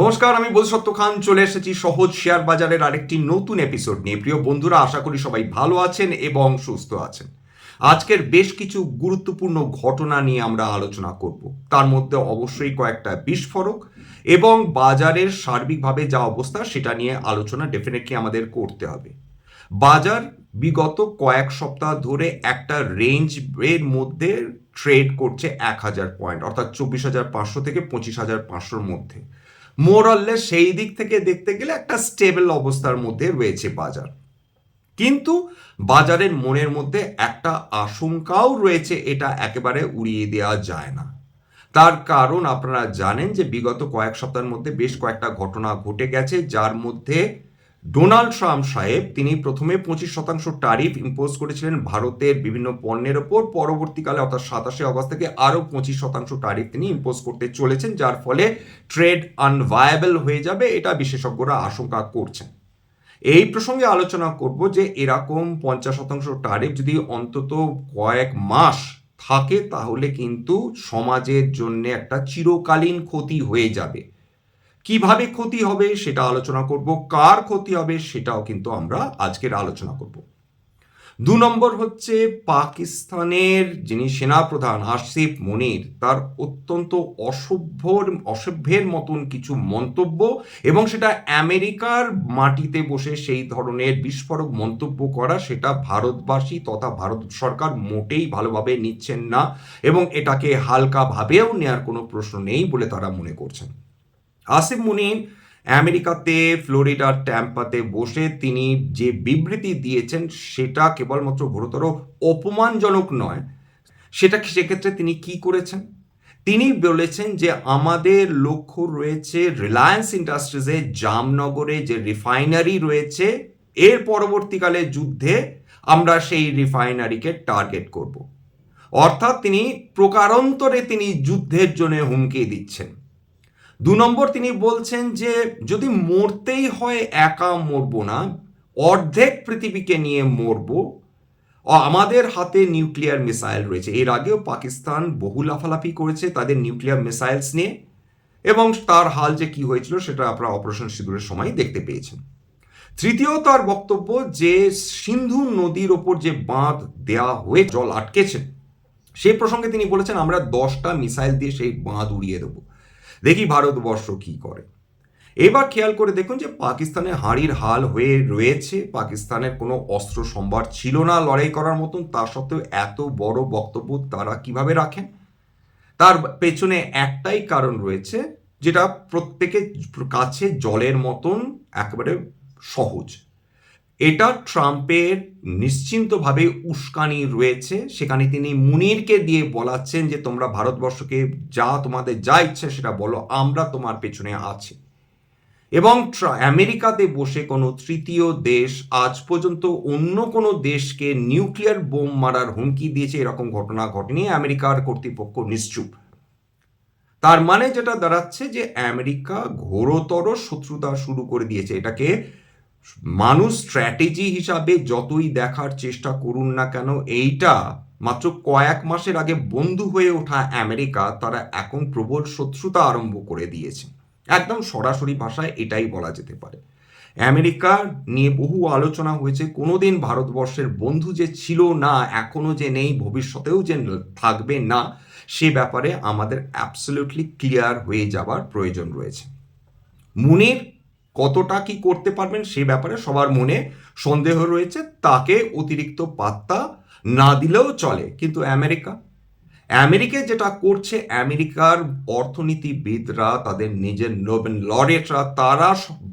নমস্কার, আমি বোধসত্ত্ব খান, চলে এসেছি সহজ শেয়ার বাজারের আরেকটি নতুন এপিসোড নিয়ে। প্রিয় বন্ধুরা, আশা করি সবাই ভালো আছেন এবং সুস্থ আছেন। আজকের বেশ কিছু গুরুত্বপূর্ণ ঘটনা নিয়ে আমরা আলোচনা করব। তার মধ্যে অবশ্যই কয়েকটা বিস্ফোরক এবং বাজারের সার্বিকভাবে যা অবস্থা, সেটা নিয়ে আলোচনা ডেফিনেটলি আমাদের করতে হবে। বাজার বিগত কয়েক সপ্তাহ ধরে একটা রেঞ্জ এর মধ্যে ট্রেড করছে এক হাজার পয়েন্ট অর্থাৎ চব্বিশ হাজার পাঁচশো থেকে পঁচিশ হাজার পাঁচশোর মধ্যে। মোরল্লে সেই দিক থেকে দেখতে গেলে একটা স্টেবল অবস্থার মধ্যে রয়েছে বাজার। কিন্তু বাজারের মনের মধ্যে একটা আশঙ্কাও রয়েছে, এটা একেবারে উড়িয়ে দেওয়া যায় না। তার কারণ আপনারা জানেন যে বিগত কয়েক সপ্তাহের মধ্যে বেশ কয়েকটা ঘটনা ঘটে গেছে, যার মধ্যে ডোনাল্ড ট্রাম্প সাহেব, তিনি প্রথমে পঁচিশ শতাংশ ট্যারিফ ইম্পোজ করেছিলেন ভারতের বিভিন্ন পণ্যের ওপর। পরবর্তীকালে, অর্থাৎ সাতাশে অগস্ট থেকে আরও পঁচিশ শতাংশ ট্যারিফ তিনি ইম্পোজ করতে চলেছেন, যার ফলে ট্রেড আনভায়াবল হয়ে যাবে, এটা বিশেষজ্ঞরা আশঙ্কা করছেন। এই প্রসঙ্গে আলোচনা করব যে, এরকম পঞ্চাশ শতাংশ ট্যারিফ যদি অন্তত কয়েক মাস থাকে, তাহলে কিন্তু সমাজের জন্য একটা চিরকালীন ক্ষতি হয়ে যাবে। কীভাবে ক্ষতি হবে সেটা আলোচনা করব, কার ক্ষতি হবে সেটাও কিন্তু আমরা আজকের আলোচনা করব। দু নম্বর হচ্ছে পাকিস্তানের যিনি সেনাপ্রধান আসিফ মনির, তার অত্যন্ত অসভ্যর, অসভ্যের মতন কিছু মন্তব্য এবং সেটা আমেরিকার মাটিতে বসে সেই ধরনের বিস্ফোরক মন্তব্য করা, সেটা ভারতবাসী তথা ভারত সরকার মোটেই ভালোভাবে নিচ্ছেন না এবং এটাকে হালকাভাবেও নেওয়ার কোনো প্রশ্ন নেই বলে তারা মনে করছেন। আসিফ মুনির আমেরিকাতে, ফ্লোরিডার ট্যাম্পাতে বসে তিনি যে বিবৃতি দিয়েছেন সেটা কেবলমাত্র ঘোরতর অপমানজনক নয়। সেটা সেক্ষেত্রে তিনি কি করেছেন? তিনি বলেছেন যে আমাদের লক্ষ্য রয়েছে রিলায়েন্স ইন্ডাস্ট্রিজে, জামনগরে যে রিফাইনারি রয়েছে, এর পরবর্তীকালে যুদ্ধে আমরা সেই রিফাইনারিকে টার্গেট করব। অর্থাৎ তিনি প্রকারান্তরে তিনি যুদ্ধের জন্য হুমকি দিচ্ছেন। দু নম্বর তিনি বলছেন যে, যদি মরতেই হয় একা মরবো না, অর্ধেক পৃথিবীকে নিয়ে মরবো। আমাদের হাতে নিউক্লিয়ার মিসাইল রয়েছে। এর আগেও পাকিস্তান বহু লাফালাফি করেছে তাদের নিউক্লিয়ার মিসাইলস নিয়ে এবং তার হাল যে কি হয়েছিল সেটা আপনারা অপারেশন সিঁদুরের সময় দেখতে পেয়েছেন। তৃতীয় তার বক্তব্য যে, সিন্ধু নদীর ওপর যে বাঁধ দেয়া হয়ে জল আটকেছে সেই প্রসঙ্গে তিনি বলেছেন, আমরা দশটা মিসাইল দিয়ে সেই বাঁধ উড়িয়ে দেবো। দেখি ভারতবর্ষ কি করে। এবার খেয়াল করে দেখুন যে পাকিস্তানে হাঁড়ির হাল হয়ে রয়েছে, পাকিস্তানের কোনো অস্ত্র সম্ভার ছিল না লড়াই করার মতন, তা সত্ত্বেও এত বড় বক্তব্য তারা কীভাবে রাখেন? তার পেছনে একটাই কারণ রয়েছে, যেটা প্রত্যেকের কাছে জলের মতন, একেবারে সহজ। এটা ট্রাম্পের নিশ্চিন্তভাবে উস্কানি রয়েছে। সেখানে তিনি মুনিরকে দিয়ে বলাচ্ছেন যে, তোমরা ভারতবর্ষকে যা তোমাদের যা ইচ্ছে সেটা বলো, আমরা তোমার পেছনে আছি। এবং আমেরিকাতে বসে কোনো তৃতীয় দেশ আজ পর্যন্ত অন্য কোনো দেশকে নিউক্লিয়ার বোম মারার হুমকি দিয়েছে। এরকম ঘটনা ঘটেনি। আমেরিকার কর্তৃপক্ষ নিশ্চুপ। তার মানে যেটা দাঁড়াচ্ছে যে, আমেরিকা ঘোরতর শত্রুতা শুরু করে দিয়েছে। এটাকে মানুষ স্ট্র্যাটেজি হিসাবে যতই দেখার চেষ্টা করুন না কেন, এইটা মাত্র কয়েক মাসের আগে বন্ধু হয়ে ওঠা আমেরিকা তারা এখন প্রবল শত্রুতা আরম্ভ করে দিয়েছে। একদম সরাসরি ভাষায় এটাই বলা যেতে পারে। আমেরিকা নিয়ে বহু আলোচনা হয়েছে। কোনোদিন ভারতবর্ষের বন্ধু যে ছিল না, এখনও যে নেই, ভবিষ্যতেও যে থাকবে না, সে ব্যাপারে আমাদের অ্যাবসলিউটলি ক্লিয়ার হয়ে যাবার প্রয়োজন রয়েছে। মুনির কতটা কি করতে পারবেন সে ব্যাপারে সবার মনে সন্দেহ রয়েছে। তাকে অতিরিক্ত পাত্তা না দিলেও চলে। কিন্তু আমেরিকা? আমেরিকা যেটা করছে, আমেরিকার অর্থনীতিবিদরা, তাদের নিজের নোবেল লরেটরা, তারা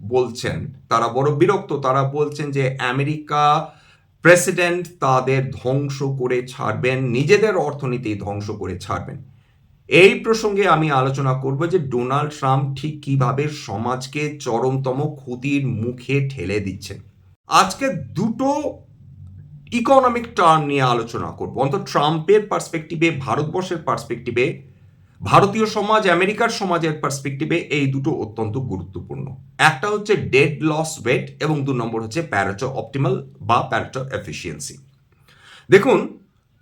বলছেন, তারা বড় বিরক্ত, তারা বলছেন যে আমেরিকা প্রেসিডেন্ট তাদের ধ্বংস করে ছাড়বেন, নিজেদের অর্থনীতি ধ্বংস করে ছাড়বেন। এই প্রসঙ্গে আমি আলোচনা করব যে ডোনাল্ড ট্রাম্প ঠিক কীভাবে সমাজকে চরমতম ক্ষতির মুখে ঠেলে দিচ্ছেন। আজকে দুটো ইকোনমিক টার্ম নিয়ে আলোচনা করব। অন্তত ট্রাম্পের পার্সপেক্টিভে ভারতবর্ষের পার্সপেক্টিভে ভারতীয় সমাজ, আমেরিকার সমাজের পার্সপেক্টিভে এই দুটো অত্যন্ত গুরুত্বপূর্ণ। একটা হচ্ছে ডেড লস ওয়েট এবং দু নম্বর হচ্ছে প্যারাটো অপটিমাল বা প্যারাটো এফিসিয়েন্সি দেখুন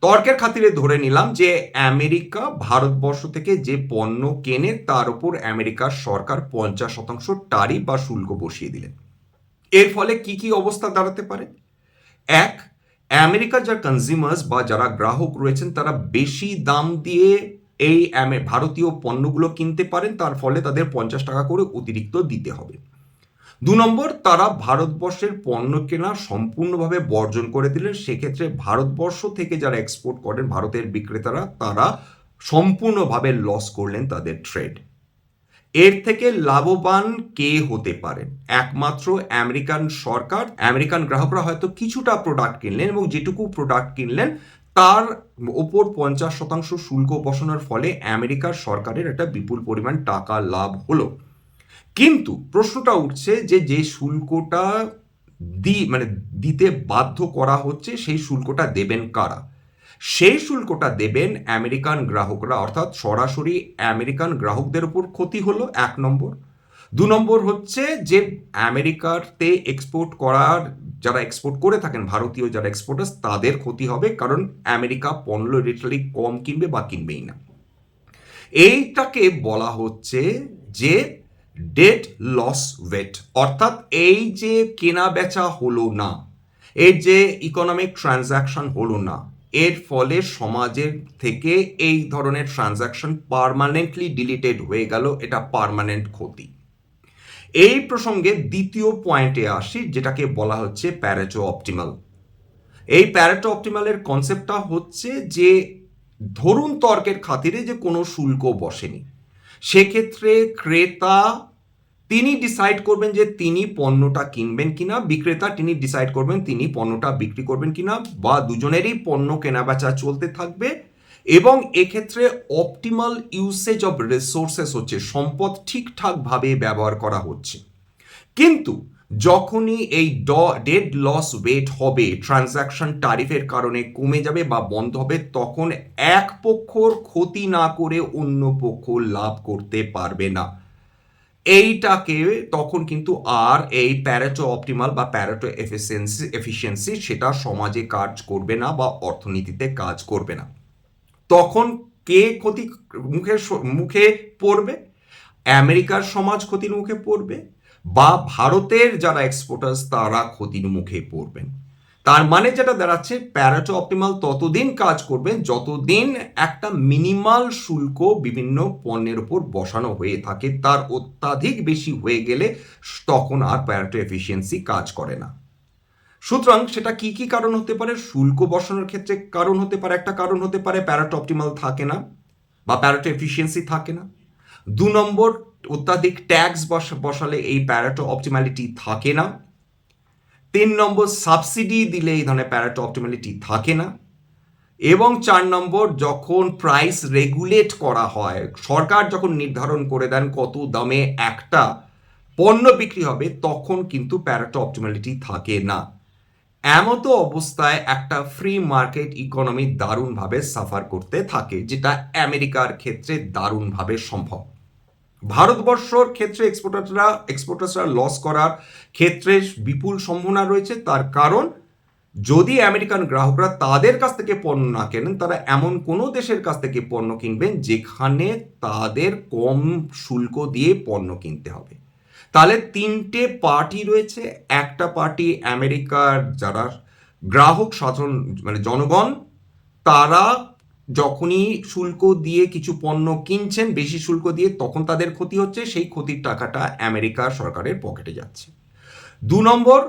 তর্কের খাতিরে ধরে নিলাম যে আমেরিকা ভারতবর্ষ থেকে যে পণ্য কেনে তার উপর আমেরিকার সরকার পঞ্চাশ শতাংশ টারি বা শুল্ক বসিয়ে দিলেন। এর ফলে কি কি অবস্থা দাঁড়াতে পারে? এক আমেরিকার যারা কনজিউমার্স বা যারা গ্রাহক রয়েছেন তারা বেশি দাম দিয়ে এই ভারতীয় পণ্যগুলো কিনতে পারেন, তার ফলে তাদের পঞ্চাশ টাকা করে অতিরিক্ত দিতে হবে। দু নম্বর, তারা ভারতবর্ষের পণ্য কেনা সম্পূর্ণভাবে বর্জন করে দিলেন। সেক্ষেত্রে ভারতবর্ষ থেকে যারা এক্সপোর্ট করেন, ভারতের বিক্রেতারা, তারা সম্পূর্ণভাবে লস করলেন তাদের ট্রেড এর থেকে লাভবান কে হতে পারেন? একমাত্র আমেরিকান সরকার। আমেরিকান গ্রাহকরা হয়তো কিছুটা প্রোডাক্ট কিনলেন এবং যেটুকু প্রোডাক্ট কিনলেন, তার ওপর পঞ্চাশ শতাংশ শুল্ক বসানোর ফলে আমেরিকার সরকারের একটা বিপুল পরিমাণ টাকা লাভ হলো। কিন্তু প্রশ্নটা উঠছে যে যে শুল্কটা দি মানে দিতে বাধ্য করা হচ্ছে, সেই শুল্কটা দেবেন কারা? সেই শুল্কটা দেবেন আমেরিকান গ্রাহকরা, অর্থাৎ সরাসরি আমেরিকান গ্রাহকদের উপর ক্ষতি হলো, এক নম্বর। দু নম্বর হচ্ছে যে, আমেরিকাতে এক্সপোর্ট করার, যারা এক্সপোর্ট করে থাকেন, ভারতীয় যারা এক্সপোর্টার্স তাদের ক্ষতি হবে, কারণ আমেরিকা পণ্য রিটালি কম কিনবে বা কিনবেই না। এইটাকে বলা হচ্ছে যে ডেট লস ওয়েট অর্থাৎ এই যে কেনা বেচা হলো না এর যে ইকোনমিক ট্রানজ্যাকশন হলো না, এর ফলে সমাজের থেকে এই ধরনের ট্রানজ্যাকশন পার্মানেন্টলি ডিলিটেড হয়ে গেল, এটা পার্মানেন্ট ক্ষতি। এই প্রসঙ্গে দ্বিতীয় পয়েন্টে আসি, যেটাকে বলা হচ্ছে প্যারেটো অপটিমাল এই প্যারেটো অপটিমালের কনসেপ্টটা হচ্ছে যে, ধরুন তর্কের খাতিরে যে কোনো শুল্ক বসেনি সেক্ষেত্রে ক্রেতা, তিনি ডিসাইড করবেন যে তিনি পণ্যটা কিনবেন কিনা, বিক্রেতা তিনি ডিসাইড করবেন তিনি পণ্যটা বিক্রি করবেন কিনা, বা দুজনেরই পণ্য কেনাবেচা চলতে থাকবে। এবং এক্ষেত্রে অপটিমাল ইউসেজ অফ রিসোর্সেস হচ্ছে, সম্পদ ঠিকঠাকভাবে ব্যবহার করা হচ্ছে। কিন্তু যখনই এই ড, ডেড লস ওয়েট হবে ট্রানজ্যাকশন টারিফের কারণে কমে যাবে বা বন্ধ হবে, তখন এক পক্ষর ক্ষতি না করে অন্য পক্ষ লাভ করতে পারবে না। এইটাকে তখন কিন্তু আর এই প্যারাটো অপটিমাল বা প্যারাটো এফিসিয়েন্সি এফিসিয়েন্সি সেটা সমাজে কাজ করবে না বা অর্থনীতিতে কাজ করবে না। তখন কে ক্ষতি মুখে মুখে পড়বে? আমেরিকার সমাজ ক্ষতির মুখে পড়বে? বা ভারতের যারা এক্সপোর্টার্স তারা ক্ষতির মুখে পড়বেন। তার মানে যেটা দাঁড়াচ্ছে প্যারাটো অপটিমাল ততদিন কাজ করবে যতদিন একটা মিনিমাল শুল্ক বিভিন্ন পণ্যের উপর বসানো হয়ে থাকে, তার অত্যাধিক বেশি হয়ে গেলে তখন আর প্যারাটো এফিসিয়েন্সি কাজ করে না। সুতরাং সেটা কি কি কারণ হতে পারে? শুল্ক বসানোর ক্ষেত্রে কারণ হতে পারে, একটা কারণ হতে পারে প্যারাটো অপটিমাল থাকে না বা প্যারাটো এফিসিয়েন্সি থাকে না। দু নম্বর অত্যাধিক ট্যাক্স বসালে এই প্যারাটো অপটিমালিটি থাকে না। তিন নম্বর সাবসিডি দিলে এই ধরনের প্যারাটো অপটিমালিটি থাকে না। এবং চার নম্বর, যখন প্রাইস রেগুলেট করা হয়, সরকার যখন নির্ধারণ করে দেন কত দামে একটা পণ্য বিক্রি হবে, তখন কিন্তু প্যারাটো অপটিমালিটি থাকে না। এমতো অবস্থায় একটা ফ্রি মার্কেট ইকোনমি দারুণভাবে সাফার করতে থাকে, যেটা আমেরিকার ক্ষেত্রে দারুণভাবে সম্ভব। ভারতবর্ষর ক্ষেত্রে এক্সপোর্টাররা এক্সপোর্টার্সরা লস করার ক্ষেত্রে বিপুল সম্ভাবনা রয়েছে। তার কারণ, যদি আমেরিকান গ্রাহকরা তাদের কাছ থেকে পণ্য না কেনেন, তারা এমন কোনো দেশের কাছ থেকে পণ্য কিনবেন যেখানে তাদের কম শুল্ক দিয়ে পণ্য কিনতে হবে। তাহলে তিনটে পার্টি রয়েছে। একটা পার্টি আমেরিকার যারা গ্রাহক সাধারণ মানে জনগণ, তারা যখনই শুল্ক দিয়ে কিছু পণ্য কিনছেন, বেশি শুল্ক দিয়ে তখন তাদের ক্ষতি হচ্ছে, সেই ক্ষতির টাকাটা আমেরিকা সরকারের পকেটে যাচ্ছে। দু নম্বর,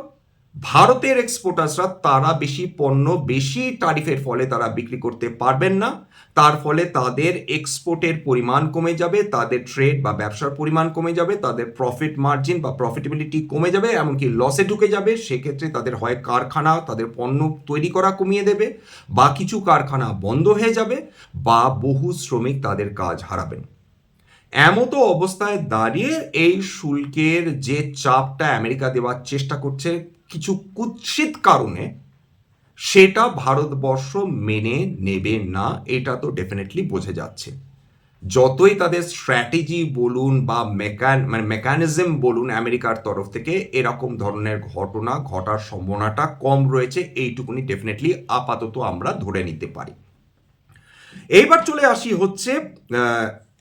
ভারতের এক্সপোর্টার্সরা তারা বেশি পণ্য, বেশি টারিফের ফলে তারা বিক্রি করতে পারবেন না। তার ফলে তাদের এক্সপোর্টের পরিমাণ কমে যাবে, তাদের ট্রেড বা ব্যবসার পরিমাণ কমে যাবে, তাদের প্রফিট মার্জিন বা প্রফিটেবিলিটি কমে যাবে, এমনকি লসে ঢুকে যাবে। সেক্ষেত্রে তাদের হয় কারখানা, তাদের পণ্য তৈরি করা কমিয়ে দেবে, বা কিছু কারখানা বন্ধ হয়ে যাবে, বা বহু শ্রমিক তাদের কাজ হারাবেন। এমতো অবস্থায় দাঁড়িয়ে এই শুল্কের যে চাপটা আমেরিকা দেওয়ার চেষ্টা করছে, কিছু কুৎসিত কারণে সেটা ভারতবর্ষ মেনে নেবে না, এটা তো ডেফিনেটলি বোঝা যাচ্ছে। যতই তাদের স্ট্র্যাটেজি বলুন বা মেকান মানে মেকানিজম বলুন আমেরিকার তরফ থেকে, এরকম ধরনের ঘটনা, ঘটার সম্ভাবনাটা কম রয়েছে, এইটুকুনি ডেফিনেটলি আপাতত আমরা ধরে নিতে পারি। এইবার চলে আসি হচ্ছে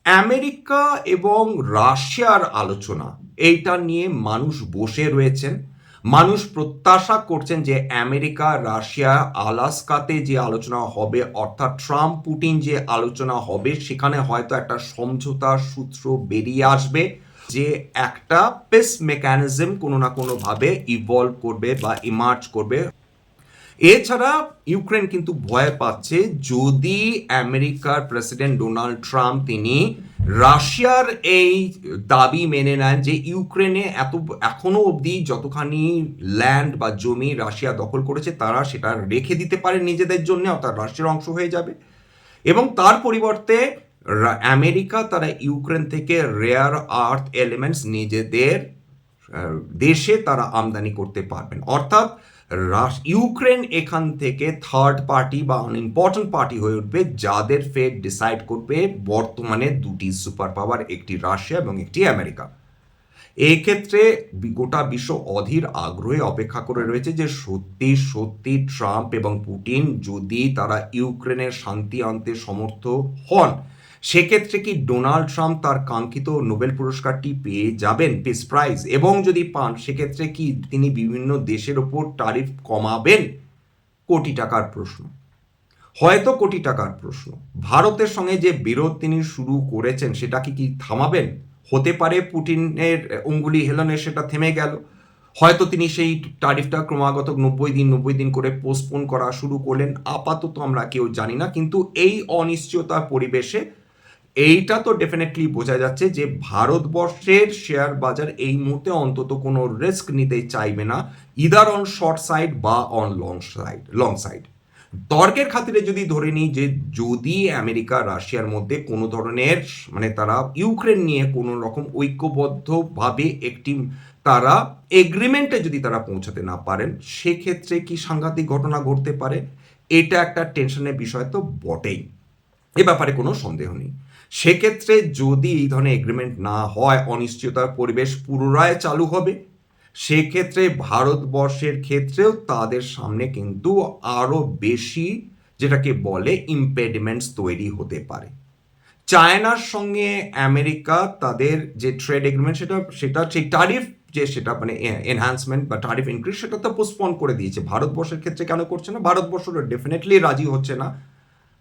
আমেরিকা এবং রাশিয়ার আলোচনা। এইটা নিয়ে মানুষ বসে রয়েছেন। মানুষ প্রত্যাশা করছেন যে আমেরিকা, রাশিয়া, আলাস্কাতে যে আলোচনা হবে, অর্থাৎ ট্রাম্প পুটিন যে আলোচনা হবে, সেখানে হয়তো একটা সমঝোতা সূত্র বেরিয়ে আসবে যে একটা পেস মেকানিজম কোনো না কোনোভাবে ইভলভ করবে বা ইমার্জ করবে। এছাড়া ইউক্রেন কিন্তু ভয় পাচ্ছে যদি আমেরিকার প্রেসিডেন্ট ডোনাল্ড ট্রাম্প তিনি রাশিয়ার এই দাবি মেনে নেন যে ইউক্রেনে এত, এখনও অবধি যতখানি ল্যান্ড বা জমি রাশিয়া দখল করেছে, তারা সেটা রেখে দিতে পারে নিজেদের জন্য, অর্থাৎ রাশিয়ার অংশ হয়ে যাবে। এবং তার পরিবর্তে আমেরিকা তারা ইউক্রেন থেকে রেয়ার আর্থ এলিমেন্টস নিজেদের দেশে তারা আমদানি করতে পারবেন। অর্থাৎ রাশ- ইউক্রেন এখান থেকে থার্ড পার্টি বা ইম্পর্টেন্ট পার্টি হয়ে উঠবে, যাদের ফেড ডিসাইড করবে বর্তমানে দুটি সুপার পাওয়ার একটি রাশিয়া এবং একটি আমেরিকা। এই ক্ষেত্রে গোটা বিশ্ব অধীর আগ্রহে অপেক্ষা করে রয়েছে যে সত্যি সত্যি ট্রাম্প এবং পুটিন যদি তারা ইউক্রেনের শান্তি আনতে সমর্থ হন সেক্ষেত্রে কি ডোনাল্ড ট্রাম্প তার কাঙ্ক্ষিত নোবেল পুরস্কারটি পেয়ে যাবেন, পিস প্রাইজ? এবং যদি পান, সেক্ষেত্রে কি তিনি বিভিন্ন দেশের ওপর ট্যারিফ কমাবেন? কোটি টাকার প্রশ্ন। হয়তো কোটি টাকার প্রশ্ন। ভারতের সঙ্গে যে বিরোধ তিনি শুরু করেছেন, সেটা কি কি থামাবেন? হতে পারে পুটিনের অঙ্গুলি হেলনে সেটা থেমে গেল। হয়তো তিনি সেই টারিফটা ক্রমাগত নব্বই দিন নব্বই দিন করে পোস্টপোন করা শুরু করলেন। আপাতত আমরা কেউ জানি না, কিন্তু এই অনিশ্চয়তার পরিবেশে এইটা তো ডেফিনেটলি বোঝা যাচ্ছে যে ভারতবর্ষের শেয়ার বাজার এই মুহূর্তে অন্তত কোনো রিস্ক নিতে চাইবে না ইদার অন শর্ট সাইড বা on long side long side তর্কের খাতিরে যদি ধরে নিই যে যদি আমেরিকা, রাশিয়ার মধ্যে কোনো ধরনের মানে তারা ইউক্রেন নিয়ে কোনো রকম ঐক্যবদ্ধভাবে একটি তারা এগ্রিমেন্টে যদি তারা পৌঁছাতে না পারেন, সেক্ষেত্রে কি সাংঘাতিক ঘটনা ঘটতে পারে? এটা একটা টেনশনের বিষয় তো বটেই। এ ব্যাপারে কোনো সন্দেহ নেই। সেক্ষেত্রে যদি এই ধরনের এগ্রিমেন্ট না হয়, অনিশ্চয়তার পরিবেশ পুনরায় চালু হবে, সেক্ষেত্রে ভারতবর্ষের ক্ষেত্রেও তাদের সামনে কিন্তু আরও বেশি যেটাকে বলে ইম্পেডিমেন্টস তৈরি হতে পারে। চায়নার সঙ্গে আমেরিকা তাদের যে ট্রেড এগ্রিমেন্ট সেটা সেটা সেই টারিফ যে সেটা মানে এনহ্যান্সমেন্ট বা টারিফ ইনক্রিজ সেটা তো পোস্টপন করে দিয়েছে। ভারতবর্ষের ক্ষেত্রে কেন করছে না? ভারতবর্ষ ডেফিনেটলি রাজি হচ্ছে না।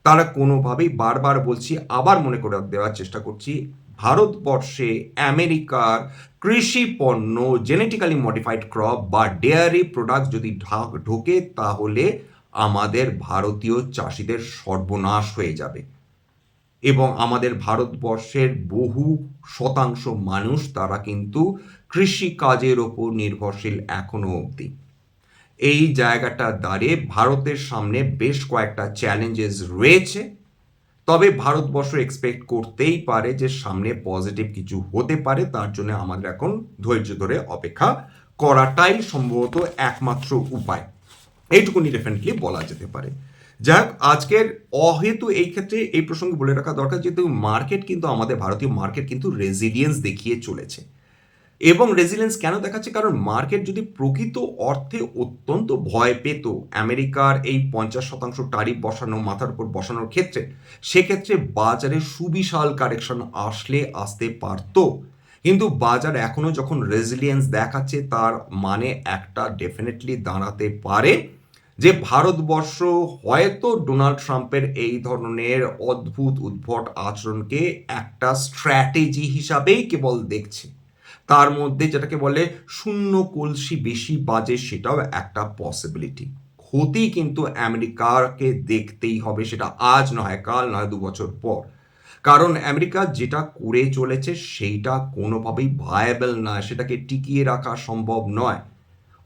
তারা কোনোভাবেই বারবার বলছি, আবার মনে করে দেওয়ার চেষ্টা করছি, ভারতবর্ষে আমেরিকার কৃষি পণ্য জেনেটিক্যালি মডিফাইড ক্রপ বা ডেয়ারি প্রোডাক্ট যদি ঢোকে তাহলে আমাদের ভারতীয় চাষিদের সর্বনাশ হয়ে যাবে। এবং আমাদের ভারতবর্ষের বহু শতাংশ মানুষ তারা কিন্তু কৃষি কাজের ওপর নির্ভরশীল এখনও অবধি। এই জায়গাটা দাঁড়িয়ে ভারতের সামনে বেশ কয়েকটা চ্যালেঞ্জেস রয়েছে। তবে ভারতবর্ষ এক্সপেক্ট করতেই পারে যে সামনে পজিটিভ কিছু হতে পারে, তার জন্য আমাদের এখন ধৈর্য ধরে অপেক্ষা করাটাই সম্ভবত একমাত্র উপায়। এইটুকুনি ডেফিনেটলি বলা যেতে পারে। যাক, আজকের অহেতু এই ক্ষেত্রে এই প্রসঙ্গে বলে রাখা দরকার, যেহেতু মার্কেট কিন্তু আমাদের, ভারতীয় মার্কেট কিন্তু রেজিলিয়েন্স দেখিয়ে চলেছে। এবং রেজিলেন্স কেন দেখাচ্ছে? কারণ মার্কেট যদি প্রকৃত অর্থে অত্যন্ত ভয় পেত, আমেরিকার এই পঞ্চাশ শতাংশ টারিফ বসানো, মাথার উপর বসানোর ক্ষেত্রে, সেক্ষেত্রে বাজারে সুবিশাল কারেকশন আসলে আসতে পারত। কিন্তু বাজার এখনও যখন রেজিলিয়েন্স দেখাচ্ছে, তার মানে একটা ডেফিনেটলি দাঁড়াতে পারে যে ভারতবর্ষ হয়তো ডোনাল্ড ট্রাম্পের এই ধরনের অদ্ভুত, উদ্ভট আচরণকে একটা স্ট্র্যাটেজি হিসাবেই কেবল দেখছে। তার মধ্যে যেটাকে বলে শূন্য কলসি বেশি বাজে সেটাও একটা পসিবিলিটি ক্ষতি কিন্তু আমেরিকাকে দেখতেই হবে, সেটা আজ নয়, কাল নয়, দু বছর পর। কারণ আমেরিকা যেটা করে চলেছে সেইটা কোনোভাবেই ভায়াবল নয় সেটাকে টিকিয়ে রাখা সম্ভব নয়।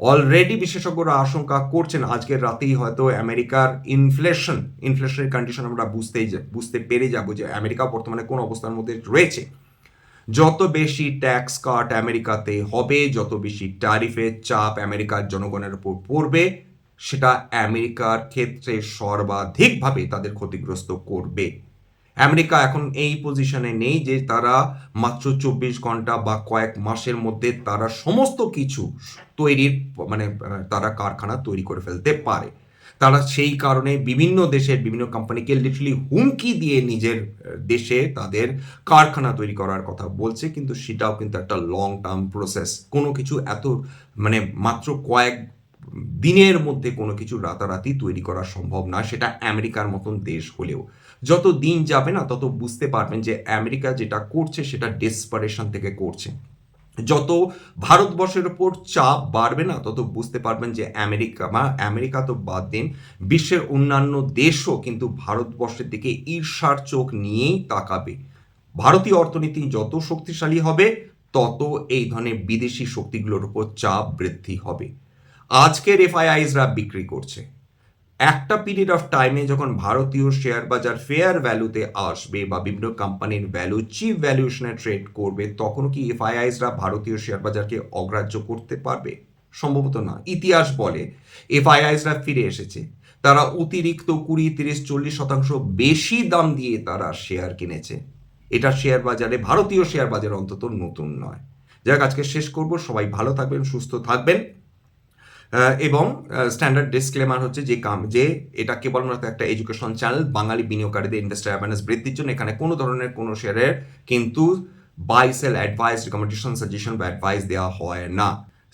অলরেডি বিশেষজ্ঞরা আশঙ্কা করছেন, আজকের রাতেই হয়তো আমেরিকার ইনফ্লেশন ইনফ্লেশনের কন্ডিশন আমরা বুঝতেই বুঝতে পেরে যাব যে আমেরিকা বর্তমানে কোন অবস্থার মধ্যে রয়েছে। যত বেশি ট্যাক্স কাট আমেরিকাতে হবে, যত বেশি ট্যারিফের চাপ আমেরিকার জনগণের উপর পড়বে, সেটা আমেরিকার ক্ষেত্রে সর্বাধিকভাবে তাদের ক্ষতিগ্রস্ত করবে। আমেরিকা এখন এই পজিশনে নেই যে তারা মাত্র চব্বিশ ঘণ্টা বা কয়েক মাসের মধ্যে তারা সমস্ত কিছু তৈরির মানে তারা কারখানা তৈরি করে ফেলতে পারে। তারা সেই কারণে বিভিন্ন দেশের বিভিন্ন কোম্পানিকে লিটারালি হুমকি দিয়ে নিজের দেশে তাদের কারখানা তৈরি করার কথা বলছে, কিন্তু সেটাও কিন্তু একটা লং টার্ম প্রসেস কোনো কিছু এত মানে মাত্র কয়েক দিনের মধ্যে কোনো কিছু রাতারাতি তৈরি করা সম্ভব না, সেটা আমেরিকার মতন দেশ হলেও। যত দিন যাবে না, তত বুঝতে পারবেন যে আমেরিকা যেটা করছে, সেটা ডেসপারেশন থেকে করছে। যত ভারতবর্ষের ওপর চাপ বাড়বে না, তত বুঝতে পারবেন যে আমেরিকা বা আমেরিকা তো বাদ দিন, বিশ্বের অন্যান্য দেশও কিন্তু ভারতবর্ষের দিকে ঈর্ষার চোখ নিয়েই তাকাবে। ভারতীয় অর্থনীতি যত শক্তিশালী হবে, তত এই ধরনের বিদেশি শক্তিগুলোর উপর চাপ বৃদ্ধি হবে। আজকের এফআইআইসরা বিক্রি করছে। একটা পিরিয়ড অফ টাইমে যখন ভারতীয় শেয়ার বাজার ফেয়ার ভ্যালুতে আসবে বা বিভিন্ন কোম্পানির ভ্যালু চিপ ভ্যালুয়েশনে ট্রেড করবে তখন কি এফআইআইসরা ভারতীয় শেয়ার বাজারকে অগ্রাহ্য করতে পারবে? সম্ভবত না। ইতিহাস বলে এফআইআইসরা ফিরে এসেছে। তারা অতিরিক্ত কুড়ি, তিরিশ, চল্লিশ শতাংশ বেশি দাম দিয়ে তারা শেয়ার কিনেছে। এটা শেয়ার বাজারে, ভারতীয় শেয়ার বাজার অন্তত নতুন নয়। যাক, আজকে শেষ করব। সবাই ভালো থাকবেন, সুস্থ থাকবেন। এবং স্ট্যান্ডার্ড ডিসক্লেমার হচ্ছে যে কাম, যে এটা কেবলমাত্র একটা এডুকেশন চ্যানেল বাঙালি বিনিয়োগকারীদের ইনভেস্টার অ্যাওয়ারনেস বৃদ্ধির জন্য এখানে কোনো ধরনের কোনো শেয়ারের কিন্তু buy sell advice recommendation suggestion বা অ্যাডভাইস দেওয়া হয় না।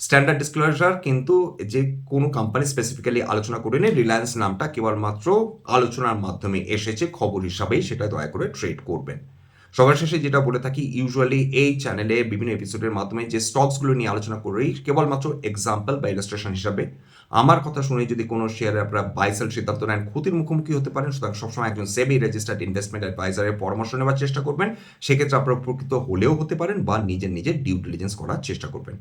স্ট্যান্ডার্ড ডিসক্লোজার কিন্তু যে কোনো কোম্পানি স্পেসিফিক্যালি আলোচনা করে নেই রিলায়েন্স নামটা কেবলমাত্র আলোচনার মাধ্যমে এসেছে, খবর হিসাবেই সেটা দয়া করে ট্রেড করবেন। সবার শেষে যেটা বলে থাকি ইউজুয়ালি এই চ্যানেলে বিভিন্ন এপিসোডের মাধ্যমে যে স্টকসগুলো নিয়ে আলোচনা করি, কেবলমাত্র এক্সাম্পল বা ইলাস্ট্রেশন হিসাবে। আমার কথা শুনে যদি কোনো শেয়ারে আপনারা বাইসেল সিদ্ধান্ত নেন, ক্ষতির মুখোমুখি হতে পারেন, সুতরাং সবসময় একজন সেমি রেজিস্টার্ড ইনভেস্টমেন্ট অ্যাডভাইজারের পরামর্শ নেওয়ার চেষ্টা করবেন। সেক্ষেত্রে আপনারা উপকৃত হলেও হতে পারেন বা নিজের নিজের ডিউ ডিলিজেন্স করার চেষ্টা করবেন।